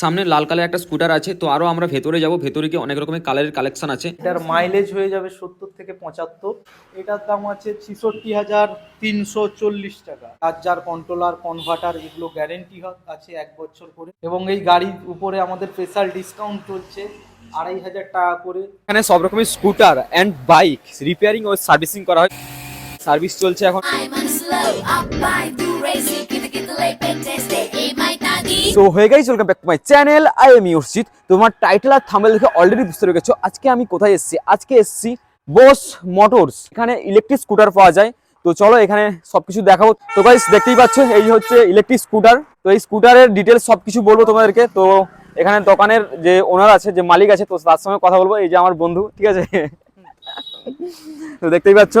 সামনে লাল কালার একটা স্কুটার আছে তো আরও আমরা ভেতরে যাব। ভেতরে গিয়ে অনেক রকমের কালারের কালেকশন আছে। এটার মাইলেজ হয়ে যাবে সত্তর থেকে পঁচাত্তর। এটার দাম আছে ছিষট্টি হাজার তিনশো চল্লিশ টাকা। চার্জার কন্ট্রোলার কনভার্টার এগুলো গ্যারেন্টি আছে এক বছর করে। এবং এই গাড়ির উপরে আমাদের স্পেশাল ডিসকাউন্ট চলছে আড়াই হাজার টাকা করে। এখানে সব রকমের স্কুটার অ্যান্ড বাইক রিপেয়ারিং ও সার্ভিসিং করা হয়। সার্ভিস চলছে এখন। সো হয়ে গেছে welcome back to my channel I am ইউরজিৎ তোমার টাইটেল আর থামেল দেখে অলরেডি বুঝতে পেরে গেছো আজকে আমি কোথায় এসেছি? আজকে এসেছি বোস মোটরস এখানে ইলেকট্রিক স্কুটার পাওয়া যায়। তো চলো এখানে সবকিছু দেখাবো। তো গাইস দেখতেই পাচ্ছ, এই হচ্ছে ইলেকট্রিক স্কুটার তো এই স্কুটারের ডিটেলস সবকিছু বলব তোমাদেরকে। তো এখানে দোকানের যে ওনার আছে, যে মালিক আছে, তো তার সঙ্গে কথা বলব। এই যে আমার বন্ধু, ঠিক আছে? তো দেখতেই পাচ্ছ।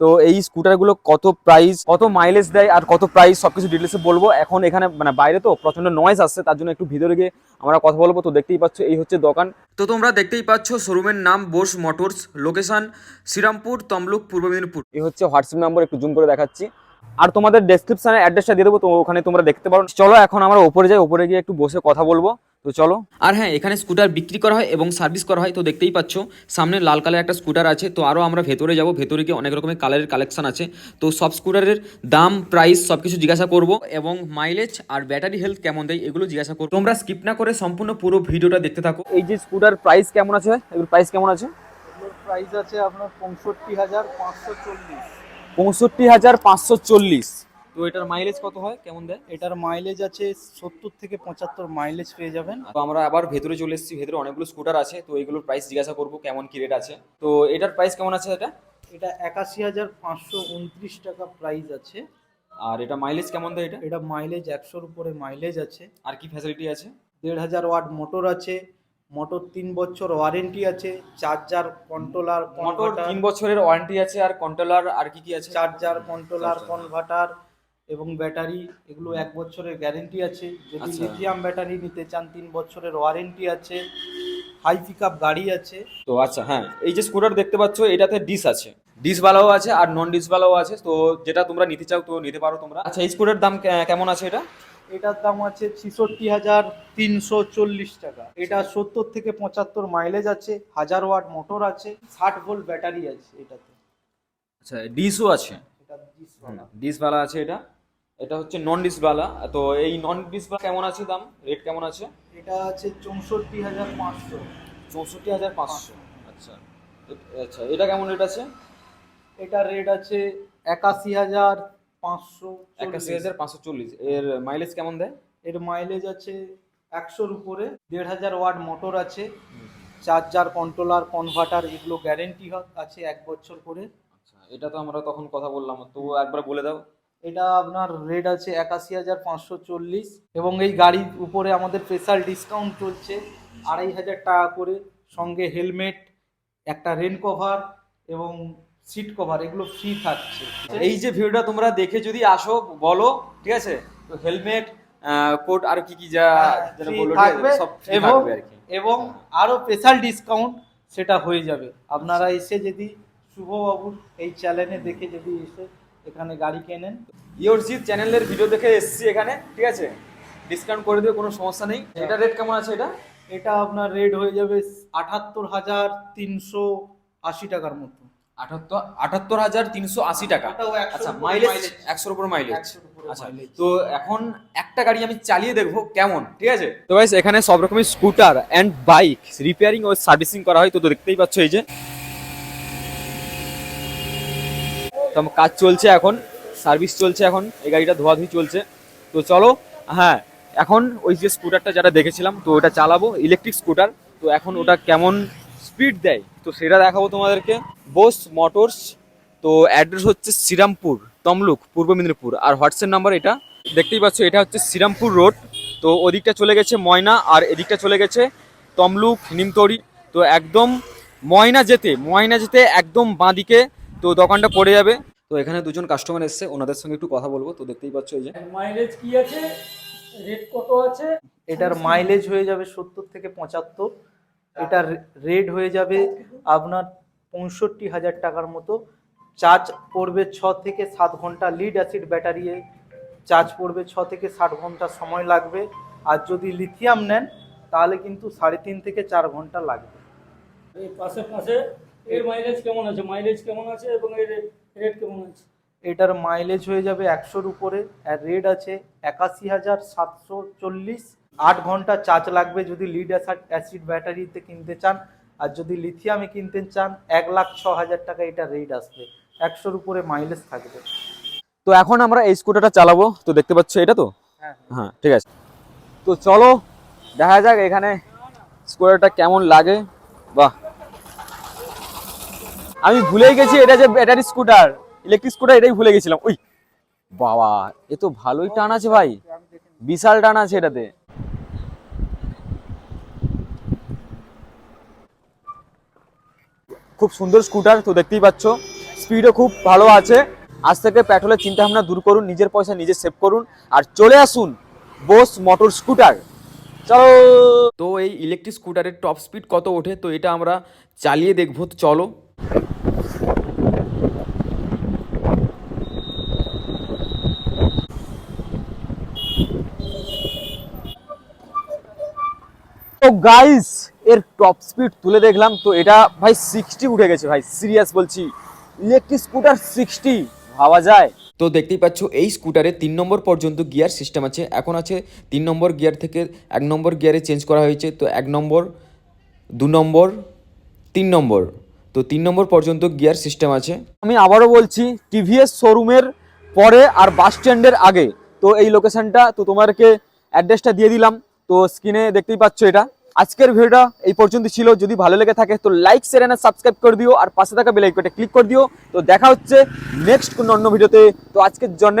তো এই স্কুটারগুলো কত প্রাইস কত মাইলেজ দেয় আর কত প্রাইস সবকিছু ডিটেলসে বলব। এখন এখানে মানে বাইরে তো প্রচণ্ড নয়েজ আসছে, তার জন্য একটু ভিতরে গিয়ে আমরা কথা বলব। তো দেখতেই পাচ্ছ, এই হচ্ছে দোকান। তো তোমরা দেখতেই পাচ্ছ শোরুমের নাম বোস মোটরস লোকেশন শ্রীরামপুর, তমলুক, পূর্ব মেদিনীপুর। এই হচ্ছে হোয়াটসঅ্যাপ নাম্বার একটু জুম করে দেখাচ্ছি। আর তোমাদের ডেসক্রিপশনে অ্যাড্রেসটা দিয়ে দেবো, তো ওখানে তোমরা দেখতে পারো। চলো এখন আমরা ওপরে যাই, ওপরে গিয়ে একটু বসে কথা বলব। তো চলো। আর হ্যাঁ এখানে স্কুটার বিক্রি করা হয় এবং সার্ভিস করা হয় তো দেখতেই পাচ্ছ সামনে লাল কালার একটা স্কুটার আছে তো আরও আমরা ভেতরে যাব ভেতরে গিয়ে অনেক রকমের কালারের কালেকশন আছে। তো সব স্কুটারের দাম প্রাইস সব কিছু জিজ্ঞাসা করব এবং মাইলেজ আর ব্যাটারি হেলথ কেমন দেয় এগুলো জিজ্ঞাসা করব। তোমরা স্কিপ না করে সম্পূর্ণ পুরো ভিডিওটা দেখতে থাকো। এই যে স্কুটার প্রাইস কেমন আছে? এগুলোর প্রাইস কেমন আছে? প্রাইস আছে আপনার পঁয়ষট্টি হাজার পাঁচশো চল্লিশ। পঁয়ষট্টি হাজার পাঁচশো চল্লিশ। তো এটার মাইলেজ কত হয়? কেমন দেয়? এটার মাইলেজ আছে সত্তর থেকে পঁচাত্তর মাইলেজ পেয়ে যাবেন। তো আমরা আবার ভেতরে চলে এসেছি ভেতরে অনেকগুলো স্কুটার আছে তো এগুলোর প্রাইস জিজ্ঞাসা করব কেমন কি রেট আছে। তো এটার প্রাইস কেমন আছে এটা? এটা একাশি হাজার পাঁচশো উনত্রিশ টাকা প্রাইস আছে। আর এটা মাইলেজ কেমন দেয় এটা? এটা মাইলেজ একশোর উপরে মাইলেজ আছে। আর কি ফ্যাসিলিটি আছে? দেড় হাজার ওয়াট মোটর আছে মোটর তিন বছর ওয়ারেন্টি আছে চার্জার কন্ট্রোলার মোটর তিন বছরের ওয়ারেন্টি আছে আর কন্ট্রোলার আর কি কি আছে? চার্জার কন্ট্রোলার কনভার্টার এবং ব্যাটারি এগুলো এক বছরের গ্যারেন্টি আছে। যদি আচ্ছা। লিথিয়াম ব্যাটারি নিতে চান তিন বছরের ওয়ারেন্টি আছে হাই পিক আপ গাড়ি আছে। তো আচ্ছা হ্যাঁ এই যে স্কুটার দেখতে পাচ্ছ এটাতে ডিস আছে। ডিস বালাও আছে আর নন ডিস বালাও আছে তো যেটা তোমরা নিতে চাও তো নিতে পারো তোমরা। আচ্ছা এই স্কুটার দাম কে- কেমন আছে এটা? এটার দাম আছে ছিষট্টি হাজার তিনশো চল্লিশ টাকা। এটা সত্তর থেকে পঁচাত্তর মাইলেজ আছে হাজার ওয়াট মোটর আছে ষাট ভোল্ট ব্যাটারি আছে এটাতে। আচ্ছা ডিসও আছে? এটা। ডিস বালা আছে এটা? এটা হচ্ছে নন ডিস বালা। তো এই নন ডিস বালা কেমন আছে দাম? রেট কেমন আছে? এটা আছে চৌষট্টি হাজার পাঁচশো। চৌষট্টি হাজার পাঁচশো। আচ্ছা। আচ্ছা এটা কেমন রেট আছে? এটার রেট আছে একাশি হাজার পাঁচশো একাশি হাজার পাঁচশো চল্লিশ। এর মাইলেজ কেমন দেয়? এর মাইলেজ আছে একশোর উপরে। দেড় হাজার ওয়াট মোটর আছে। চার্জার কন্ট্রোলার কনভার্টার এগুলো গ্যারেন্টি আছে এক বছর করে। আচ্ছা এটা তো আমরা তখন কথা বললাম। তো একবার বলে দাও। এটা আপনার রেট আছে একাশি হাজার পাঁচশো চল্লিশ এবং এই গাড়ির উপরে আমাদের স্পেশাল ডিসকাউন্ট চলছে আড়াই হাজার টাকা করে। সঙ্গে হেলমেট একটা রেন কভার এবং সিট কভার এগুলো ফ্রি থাকছে। এই যে ভিডিওটা তোমরা দেখে যদি আসো বলো ঠিক আছে? তো হেলমেট কোট আর কি কি যা যেটা বলল থাকবে সব এবং আর কি। এবং আরও স্পেশাল ডিসকাউন্ট সেটা হয়ে যাবে। আপনারা এসে যদি শুভবাবুর এই চ্যানেলে দেখে যদি এসে এখানে গাড়ি কেনেন ইয়োরজিৎ চ্যানেলের ভিডিও দেখে এসেছি এখানে ঠিক আছে? ডিসকাউন্ট করে দেবে কোনো সমস্যা নেই। এটা রেট কেমন আছে এটা? এটা আপনার রেট হয়ে যাবে আটাত্তর হাজার তিনশো আশি টাকার মতো। আটাত্তর আটাত্তর হাজার তিনশো আশি টাকা। ওটাও 100 আচ্ছা মাইলেজ একশোর উপর মাইলেজ আচ্ছা তো এখন একটা গাড়ি আমি চালিয়ে দেখব কেমন ঠিক আছে? তো গাইস এখানে সব রকমের স্কুটার এন্ড বাইক রিপেয়ারিং ও সার্ভিসিং করা হয় তো দেখতেই পাচ্ছ এই যে। তো কাজ চলছে এখন সার্ভিস চলছে এখন, এই গাড়িটা ধোয়াধুয়ি চলছে। তো চলো হ্যাঁ এখন ওই যে স্কুটারটা যেটা দেখেছিলাম, তো ওটা চালাবো ইলেকট্রিক স্কুটার তো এখন ওটা কেমন স্পিড দেয়? তো সেটা দেখাবো তোমাদেরকে। বোস মোটরস তো অ্যাড্রেস হচ্ছে শ্রীরামপুর, তমলুক, পূর্ব মেদিনীপুর। আর হোয়াটসঅ্যাপ নাম্বার এটা, দেখতেই পাচ্ছ, এটা হচ্ছে শ্রীরামপুর রোড তো ওদিকটা চলে গেছে ময়না, আর এদিকটা চলে গেছে তমলুক, নিমতরি। তো একদম ময়না যেতে ময়না যেতে একদম বাঁদিকে তো দোকানটা পড়ে যাবে। তো এখানে দুজন কাস্টমার এসছে ওনাদের সঙ্গে একটু কথা বলব। তো দেখতেই পাচ্ছ এই যে। মাইলেজ কি আছে? রেট কত আছে? এটার মাইলেজ হয়ে যাবে সত্তর থেকে পঁচাত্তর। এটার রেট হয়ে যাবে আপনার পঁয়ষট্টি হাজার টাকার মতো। চার্জ পড়বে ছ থেকে সাত ঘণ্টা লিড অ্যাসিড ব্যাটারি চার্জ পড়বে ছ থেকে ষাট ঘণ্টা সময় লাগবে। আর যদি লিথিয়াম নেন তাহলে কিন্তু সাড়ে তিন থেকে চার ঘণ্টা লাগবে। এই পাশে পাশে এর মাইলেজ কেমন আছে? মাইলেজ কেমন আছে এবং এর রেট কেমন আছে? এটার মাইলেজ হয়ে যাবে একশোর উপরে আর রেট আছে একাশি হাজার সাতশো চল্লিশ। আট ঘণ্টা চার্জ লাগবে যদি লিড অ্যাসাড অ্যাসিড ব্যাটারিতে কিনতে চান। আর যদি লিথিয়ামে কিনতে চান এক লাখ ছ হাজার টাকা এটা রেট আসবে। একশোর উপরে মাইলেজ থাকবে। তো এখন আমরা এই স্কুটারটা চালাবো। তো দেখতে পাচ্ছ এটা তো? হ্যাঁ হ্যাঁ। ঠিক আছে। তো চলো দেখা যাক এখানে স্কুটারটা কেমন লাগে। বাহ। আমি ভুলেই গেছি, এটা যে ব্যাটারি স্কুটার ইলেকট্রিক স্কুটার এটাই ভুলে গেছিলাম। ওই বাবা, এ তো ভালোই টান আছে ভাই। বিশাল টান আছে এটাতে। খুব সুন্দর স্কুটার তো দেখতেই পাচ্ছ। স্পিডও খুব ভালো আছে। আজ থেকে পেট্রোলের চিন্তা ভাবনা দূর করুন, নিজের পয়সা নিজে সেভ করুন, আর চলে আসুন বোস মোটর স্কুটার চলো। তো এই ইলেকট্রিক স্কুটারের টপ স্পিড কত ওঠে? তো এটা আমরা চালিয়ে দেখব, তো চলো। তো গাইস এর টপ স্পিড তুলে দেখলাম, তো এটা ভাই সিক্সটি উঠে গেছে ভাই সিরিয়াস বলছি। ইলেকট্রিক স্কুটার সিক্সটি ভাবা যায়? তো দেখতেই পাচ্ছ, এই স্কুটারে তিন নম্বর পর্যন্ত গিয়ার সিস্টেম আছে। এখন আছে তিন নম্বর গিয়ার থেকে এক নম্বর গিয়ারে চেঞ্জ করা হয়েছে, তো এক নম্বর, দু নম্বর, তিন নম্বর। তো তিন নম্বর পর্যন্ত গিয়ার সিস্টেম আছে। আমি আবারও বলছি টিভিএস শোরুমের পরে আর বাস স্ট্যান্ডের আগে। তো এই লোকেশনটা তো তোমাদেরকে অ্যাড্রেসটা দিয়ে দিলাম। তো স্ক্রিনে দেখতেই পাচ্ছ এটা। আজকের ভিডিওটা এই পর্যন্ত ছিল। যদি ভালো লেগে থাকে, তো লাইক শেয়ার এন্ড সাবস্ক্রাইব করে দিও। আর পাশে থাকা বেল আইকনটা ক্লিক করে দিও। তো দেখা হচ্ছে নেক্সট কোনো অন্য ভিডিওতে। তো আজকের জন্য,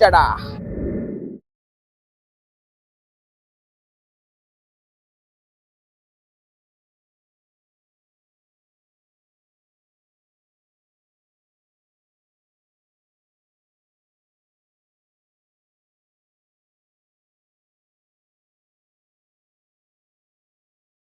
টাটা।